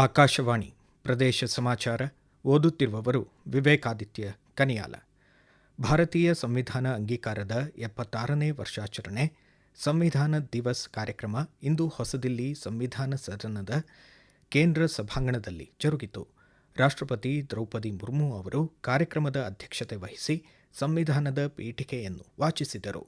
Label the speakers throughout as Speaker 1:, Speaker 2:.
Speaker 1: ಆಕಾಶವಾಣಿ ಪ್ರದೇಶ ಸಮಾಚಾರ ಓದುತ್ತಿರುವವರು ವಿವೇಕಾದಿತ್ಯ ಕನಿಯಾಲ ಭಾರತೀಯ ಸಂವಿಧಾನ ಅಂಗೀಕಾರದ ಎಪ್ಪತ್ತಾರನೇ ವರ್ಷಾಚರಣೆ ಸಂವಿಧಾನ ದಿವಸ್ ಕಾರ್ಯಕ್ರಮ ಇಂದು ಹೊಸದಿಲ್ಲಿ ಸಂವಿಧಾನ ಸದನದ ಕೇಂದ್ರ ಸಭಾಂಗಣದಲ್ಲಿ ಜರುಗಿತು ರಾಷ್ಟ್ರಪತಿ ದ್ರೌಪದಿ ಮುರ್ಮು ಅವರು ಕಾರ್ಯಕ್ರಮದ ಅಧ್ಯಕ್ಷತೆ ವಹಿಸಿ ಸಂವಿಧಾನದ ಪೀಠಿಕೆಯನ್ನು ವಾಚಿಸಿದರು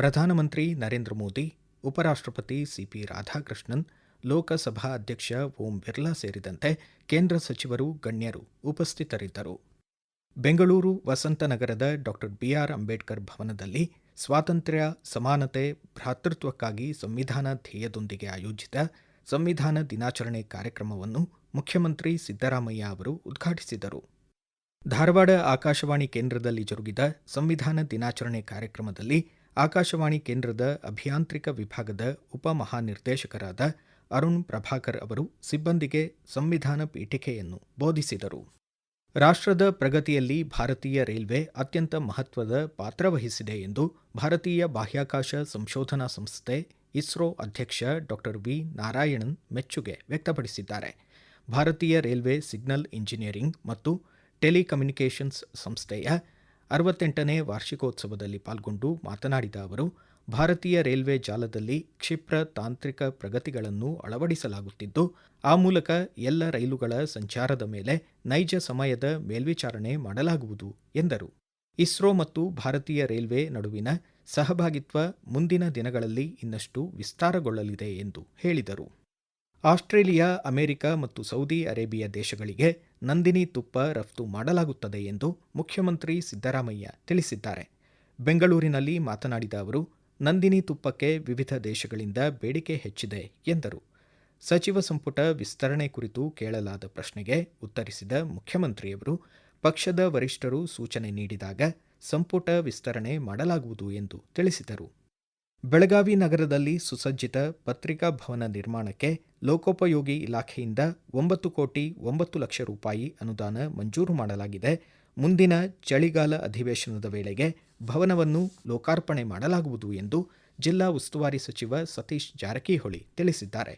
Speaker 1: ಪ್ರಧಾನಮಂತ್ರಿ ನರೇಂದ್ರ ಮೋದಿ ಉಪರಾಷ್ಟ್ರಪತಿ ಸಿಪಿ ರಾಧಾಕೃಷ್ಣನ್ ಲೋಕಸಭಾ ಅಧ್ಯಕ್ಷ ಓಂ ಬಿರ್ಲಾ ಸೇರಿದಂತೆ ಕೇಂದ್ರ ಸಚಿವರು ಗಣ್ಯರು ಉಪಸ್ಥಿತರಿದ್ದರು ಬೆಂಗಳೂರು ವಸಂತನಗರದ ಡಾಕ್ಟರ್ ಬಿಆರ್ ಅಂಬೇಡ್ಕರ್ ಭವನದಲ್ಲಿ ಸ್ವಾತಂತ್ರ್ಯ ಸಮಾನತೆ ಭ್ರಾತೃತ್ವಕ್ಕಾಗಿ ಸಂವಿಧಾನ ಧ್ಯೇಯದೊಂದಿಗೆ ಆಯೋಜಿತ ಸಂವಿಧಾನ ದಿನಾಚರಣೆ ಕಾರ್ಯಕ್ರಮವನ್ನು ಮುಖ್ಯಮಂತ್ರಿ ಸಿದ್ದರಾಮಯ್ಯ ಅವರು ಉದ್ಘಾಟಿಸಿದರು ಧಾರವಾಡ ಆಕಾಶವಾಣಿ ಕೇಂದ್ರದಲ್ಲಿ ಜರುಗಿದ ಸಂವಿಧಾನ ದಿನಾಚರಣೆ ಕಾರ್ಯಕ್ರಮದಲ್ಲಿ ಆಕಾಶವಾಣಿ ಕೇಂದ್ರದ ಅಭಿಯಾಂತ್ರಿಕ ವಿಭಾಗದ ಉಪಮಹಾನಿರ್ದೇಶಕರಾದ ಅರುಣ್ ಪ್ರಭಾಕರ್ ಅವರು ಸಿಬ್ಬಂದಿಗೆ ಸಂವಿಧಾನ ಪೀಠಿಕೆಯನ್ನು ಬೋಧಿಸಿದರು ರಾಷ್ಟ್ರದ ಪ್ರಗತಿಯಲ್ಲಿ ಭಾರತೀಯ ರೈಲ್ವೆ ಅತ್ಯಂತ ಮಹತ್ವದ ಪಾತ್ರವಹಿಸಿದೆ ಎಂದು ಭಾರತೀಯ ಬಾಹ್ಯಾಕಾಶ ಸಂಶೋಧನಾ ಸಂಸ್ಥೆ ಇಸ್ರೋ ಅಧ್ಯಕ್ಷ ಡಾಕ್ಟರ್ ವಿ ನಾರಾಯಣನ್ ಮೆಚ್ಚುಗೆ ವ್ಯಕ್ತಪಡಿಸಿದ್ದಾರೆ ಭಾರತೀಯ ರೈಲ್ವೆ ಸಿಗ್ನಲ್ ಇಂಜಿನಿಯರಿಂಗ್ ಮತ್ತು ಟೆಲಿಕಮ್ಯುನಿಕೇಷನ್ಸ್ ಸಂಸ್ಥೆಯ ಅರವತ್ತೆಂಟನೇ ವಾರ್ಷಿಕೋತ್ಸವದಲ್ಲಿ ಪಾಲ್ಗೊಂಡು ಮಾತನಾಡಿದ ಅವರು ಭಾರತೀಯ ರೈಲ್ವೆ ಜಾಲದಲ್ಲಿ ಕ್ಷಿಪ್ರ ತಾಂತ್ರಿಕ ಪ್ರಗತಿಗಳನ್ನು ಅಳವಡಿಸಲಾಗುತ್ತಿದ್ದು ಆ ಮೂಲಕ ಎಲ್ಲ ರೈಲುಗಳ ಸಂಚಾರದ ಮೇಲೆ ನೈಜ ಸಮಯದ ಮೇಲ್ವಿಚಾರಣೆ ಮಾಡಲಾಗುವುದು ಎಂದರು ಇಸ್ರೋ ಮತ್ತು ಭಾರತೀಯ ರೈಲ್ವೆ ನಡುವಿನ ಸಹಭಾಗಿತ್ವ ಮುಂದಿನ ದಿನಗಳಲ್ಲಿ ಇನ್ನಷ್ಟು ವಿಸ್ತಾರಗೊಳ್ಳಲಿದೆ ಎಂದು ಹೇಳಿದರು ಆಸ್ಟ್ರೇಲಿಯಾ ಅಮೆರಿಕ ಮತ್ತು ಸೌದಿ ಅರೇಬಿಯಾ ದೇಶಗಳಿಗೆ ನಂದಿನಿ ತುಪ್ಪ ರಫ್ತು ಮಾಡಲಾಗುತ್ತದೆ ಎಂದು ಮುಖ್ಯಮಂತ್ರಿ ಸಿದ್ದರಾಮಯ್ಯ ತಿಳಿಸಿದ್ದಾರೆ ಬೆಂಗಳೂರಿನಲ್ಲಿ ಮಾತನಾಡಿದ ಅವರು ನಂದಿನಿ ತುಪ್ಪಕ್ಕೆ ವಿವಿಧ ದೇಶಗಳಿಂದ ಬೇಡಿಕೆ ಹೆಚ್ಚಿದೆ ಎಂದರು ಸಚಿವ ಸಂಪುಟ ವಿಸ್ತರಣೆ ಕುರಿತು ಕೇಳಲಾದ ಪ್ರಶ್ನೆಗೆ ಉತ್ತರಿಸಿದ ಮುಖ್ಯಮಂತ್ರಿಯವರು ಪಕ್ಷದ ವರಿಷ್ಠರು ಸೂಚನೆ ನೀಡಿದಾಗ ಸಂಪುಟ ವಿಸ್ತರಣೆ ಮಾಡಲಾಗುವುದು ಎಂದು ತಿಳಿಸಿದರು ಬೆಳಗಾವಿ ನಗರದಲ್ಲಿ ಸುಸಜ್ಜಿತ ಪತ್ರಿಕಾ ಭವನ ನಿರ್ಮಾಣಕ್ಕೆ ಲೋಕೋಪಯೋಗಿ ಇಲಾಖೆಯಿಂದ ಒಂಬತ್ತು ಕೋಟಿ ಒಂಬತ್ತು ಲಕ್ಷ ರೂಪಾಯಿ ಅನುದಾನ ಮಂಜೂರು ಮಾಡಲಾಗಿದೆ ಮುಂದಿನ ಚಳಿಗಾಲ ಅಧಿವೇಶನದ ವೇಳೆಗೆ ಭವನವನ್ನು ಲೋಕಾರ್ಪಣೆ ಮಾಡಲಾಗುವುದು ಎಂದು ಜಿಲ್ಲಾ ಉಸ್ತುವಾರಿ ಸಚಿವ ಸತೀಶ್ ಜಾರಕಿಹೊಳಿ ತಿಳಿಸಿದ್ದಾರೆ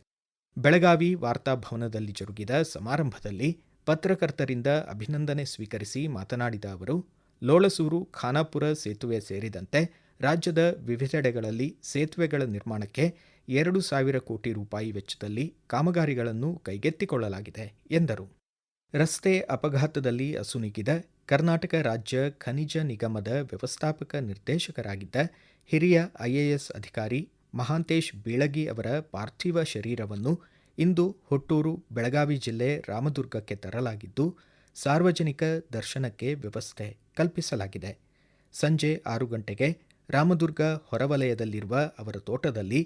Speaker 1: ಬೆಳಗಾವಿ ವಾರ್ತಾ ಭವನದಲ್ಲಿ ಜರುಗಿದ ಸಮಾರಂಭದಲ್ಲಿ ಪತ್ರಕರ್ತರಿಂದ ಅಭಿನಂದನೆ ಸ್ವೀಕರಿಸಿ ಮಾತನಾಡಿದ ಅವರು ಲೋಳಸೂರು ಖಾನಾಪುರ ಸೇತುವೆ ಸೇರಿದಂತೆ ರಾಜ್ಯದ ವಿವಿಧೆಡೆಗಳಲ್ಲಿ ಸೇತುವೆಗಳ ನಿರ್ಮಾಣಕ್ಕೆ ಎರಡು ಸಾವಿರ ಕೋಟಿ ರೂಪಾಯಿ ವೆಚ್ಚದಲ್ಲಿ ಕಾಮಗಾರಿಗಳನ್ನು ಕೈಗೆತ್ತಿಕೊಳ್ಳಲಾಗಿದೆ ಎಂದರು ರಸ್ತೆ ಅಪಘಾತದಲ್ಲಿ ಅಸುನೀಗಿದ ಕರ್ನಾಟಕ ರಾಜ್ಯ ಖನಿಜ ನಿಗಮದ ವ್ಯವಸ್ಥಾಪಕ ನಿರ್ದೇಶಕರಾಗಿದ್ದ ಹಿರಿಯ ಐಎಎಸ್ ಅಧಿಕಾರಿ ಮಹಾಂತೇಶ್ ಬೀಳಗಿ ಅವರ ಪಾರ್ಥಿವ ಶರೀರವನ್ನು ಇಂದು ಹುಟ್ಟೂರು ಬೆಳಗಾವಿ ಜಿಲ್ಲೆ ರಾಮದುರ್ಗಕ್ಕೆ ತರಲಾಗಿದ್ದು ಸಾರ್ವಜನಿಕ ದರ್ಶನಕ್ಕೆ ವ್ಯವಸ್ಥೆ ಕಲ್ಪಿಸಲಾಗಿದೆ ಸಂಜೆ ಆರು ಗಂಟೆಗೆ ರಾಮದುರ್ಗ ಹೊರವಲಯದಲ್ಲಿರುವ ಅವರ ತೋಟದಲ್ಲಿ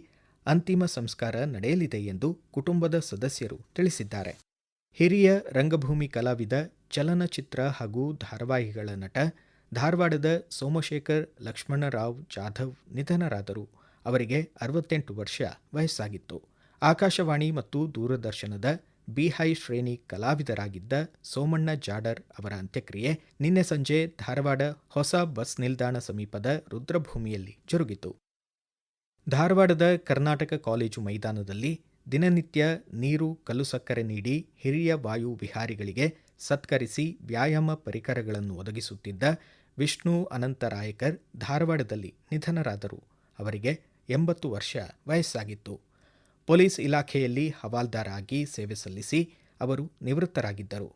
Speaker 1: ಅಂತಿಮ ಸಂಸ್ಕಾರ ನಡೆಯಲಿದೆ ಎಂದು ಕುಟುಂಬದ ಸದಸ್ಯರು ತಿಳಿಸಿದ್ದಾರೆ ಹಿರಿಯ ರಂಗಭೂಮಿ ಕಲಾವಿದ ಚಲನಚಿತ್ರ ಹಾಗೂ ಧಾರಾವಾಹಿಗಳ ನಟ ಧಾರವಾಡದ ಸೋಮಶೇಖರ್ ಲಕ್ಷ್ಮಣರಾವ್ ಜಾಧವ್ ನಿಧನರಾದರು ಅವರಿಗೆ ಅರವತ್ತೆಂಟು ವರ್ಷ ವಯಸ್ಸಾಗಿತ್ತು ಆಕಾಶವಾಣಿ ಮತ್ತು ದೂರದರ್ಶನದ ಬಿಹೈ ಶ್ರೇಣಿ ಕಲಾವಿದರಾಗಿದ್ದ ಸೋಮಣ್ಣ ಜಾಡರ್ ಅವರ ಅಂತ್ಯಕ್ರಿಯೆ ನಿನ್ನೆ ಸಂಜೆ ಧಾರವಾಡ ಹೊಸ ಬಸ್ ನಿಲ್ದಾಣ ಸಮೀಪದ ರುದ್ರಭೂಮಿಯಲ್ಲಿ ಜರುಗಿತು ಧಾರವಾಡದ ಕರ್ನಾಟಕ ಕಾಲೇಜು ಮೈದಾನದಲ್ಲಿ ದಿನನಿತ್ಯ ನೀರು ಕಲ್ಲುಸಕ್ಕರೆ ನೀಡಿ ಹಿರಿಯ ವಾಯು ವಿಹಾರಿಗಳಿಗೆ ಸತ್ಕರಿಸಿ ವ್ಯಾಯಾಮ ಪರಿಕರಗಳನ್ನು ಒದಗಿಸುತ್ತಿದ್ದ ವಿಷ್ಣು ಅನಂತರಾಯಕರ್ ಧಾರವಾಡದಲ್ಲಿ ನಿಧನರಾದರು ಅವರಿಗೆ ಎಂಬತ್ತು ವರ್ಷ ವಯಸ್ಸಾಗಿತ್ತು ಪೊಲೀಸ್ ಇಲಾಖೆಯಲ್ಲಿ ಹವಾಲ್ದಾರಾಗಿ ಸೇವೆ ಸಲ್ಲಿಸಿ ಅವರು ನಿವೃತ್ತರಾಗಿದ್ದರು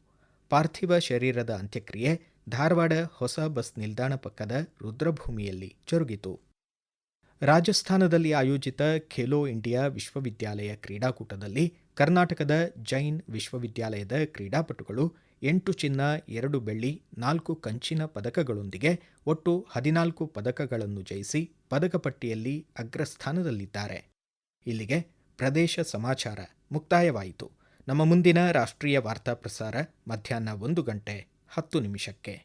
Speaker 1: ಪಾರ್ಥಿವ ಶರೀರದ ಅಂತ್ಯಕ್ರಿಯೆ ಧಾರವಾಡ ಹೊಸ ಬಸ್ ನಿಲ್ದಾಣ ಪಕ್ಕದ ರುದ್ರಭೂಮಿಯಲ್ಲಿ ಜರುಗಿತು ರಾಜಸ್ಥಾನದಲ್ಲಿ ಆಯೋಜಿತ ಖೇಲೋ ಇಂಡಿಯಾ ವಿಶ್ವವಿದ್ಯಾಲಯ ಕ್ರೀಡಾಕೂಟದಲ್ಲಿ ಕರ್ನಾಟಕದ ಜೈನ್ ವಿಶ್ವವಿದ್ಯಾಲಯದ ಕ್ರೀಡಾಪಟುಗಳು ಎಂಟು ಚಿನ್ನ ಎರಡು ಬೆಳ್ಳಿ ನಾಲ್ಕು ಕಂಚಿನ ಪದಕಗಳೊಂದಿಗೆ ಒಟ್ಟು ಹದಿನಾಲ್ಕು ಪದಕಗಳನ್ನು ಜಯಿಸಿ ಪದಕ ಪಟ್ಟಿಯಲ್ಲಿ ಅಗ್ರಸ್ಥಾನದಲ್ಲಿದ್ದಾರೆ ಇಲ್ಲಿಗೆ ಪ್ರದೇಶ ಸಮಾಚಾರ ಮುಕ್ತಾಯವಾಯಿತು ನಮ್ಮ ಮುಂದಿನ ರಾಷ್ಟ್ರೀಯ ವಾರ್ತಾ ಪ್ರಸಾರ ಮಧ್ಯಾಹ್ನ ಒಂದು ಗಂಟೆ ಹತ್ತು ನಿಮಿಷಕ್ಕೆ